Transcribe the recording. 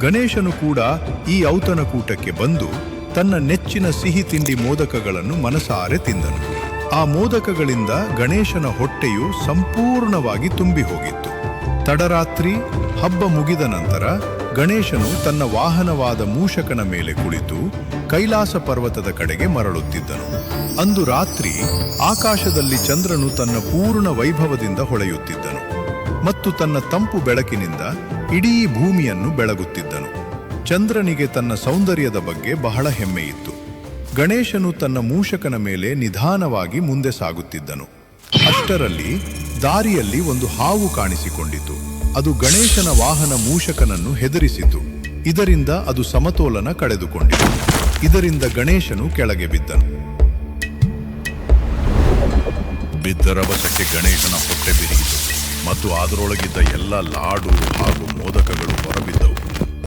ಗಣೇಶನು ಕೂಡ ಈ ಔತಣಕೂಟಕ್ಕೆ ಬಂದು ತನ್ನ ನೆಚ್ಚಿನ ಸಿಹಿ ತಿಂಡಿ ಮೋದಕಗಳನ್ನು ಮನಸಾರೆ ತಿಂದನು. ಆ ಮೋದಕಗಳಿಂದ ಗಣೇಶನ ಹೊಟ್ಟೆಯು ಸಂಪೂರ್ಣವಾಗಿ ತುಂಬಿ ಹೋಗಿತ್ತು. ತಡರಾತ್ರಿ ಹಬ್ಬ ಮುಗಿದ ನಂತರ ಗಣೇಶನು ತನ್ನ ವಾಹನವಾದ ಮೂಷಕನ ಮೇಲೆ ಕುಳಿತು ಕೈಲಾಸ ಪರ್ವತದ ಕಡೆಗೆ ಮರಳುತ್ತಿದ್ದನು. ಅಂದು ರಾತ್ರಿ ಆಕಾಶದಲ್ಲಿ ಚಂದ್ರನು ತನ್ನ ಪೂರ್ಣ ವೈಭವದಿಂದ ಹೊಳೆಯುತ್ತಿದ್ದನು. ಮತ್ತು ತನ್ನ ತಂಪು ಬೆಳಕಿನಿಂದ ಇಡೀ ಭೂಮಿಯನ್ನು ಬೆಳಗುತ್ತಿದ್ದನು. ಚಂದ್ರನಿಗೆ ತನ್ನ ಸೌಂದರ್ಯದ ಬಗ್ಗೆ ಬಹಳ ಹೆಮ್ಮೆಯಿತ್ತು. ಗಣೇಶನು ತನ್ನ ಮೂಷಕನ ಮೇಲೆ ನಿಧಾನವಾಗಿ ಮುಂದೆ ಸಾಗುತ್ತಿದ್ದನು. ಅಷ್ಟರಲ್ಲಿ ದಾರಿಯಲ್ಲಿ ಒಂದು ಹಾವು ಕಾಣಿಸಿಕೊಂಡಿತು. ಅದು ಗಣೇಶನ ವಾಹನ ಮೂಷಕನನ್ನು ಹೆದರಿಸಿತು. ಇದರಿಂದ ಅದು ಸಮತೋಲನ ಕಳೆದುಕೊಂಡಿತು. ಇದರಿಂದ ಗಣೇಶನು ಕೆಳಗೆ ಬಿದ್ದನು. ಬಿದ್ದರ ವಶಕ್ಕೆ ಗಣೇಶನ ಹೊಟ್ಟೆ ಬಿರಿಯಿತು. ಮತ್ತು ಅದರೊಳಗಿದ್ದ ಎಲ್ಲ ಲಾಡು ಹಾಗೂ ಹೊರಬಿದ್ದವು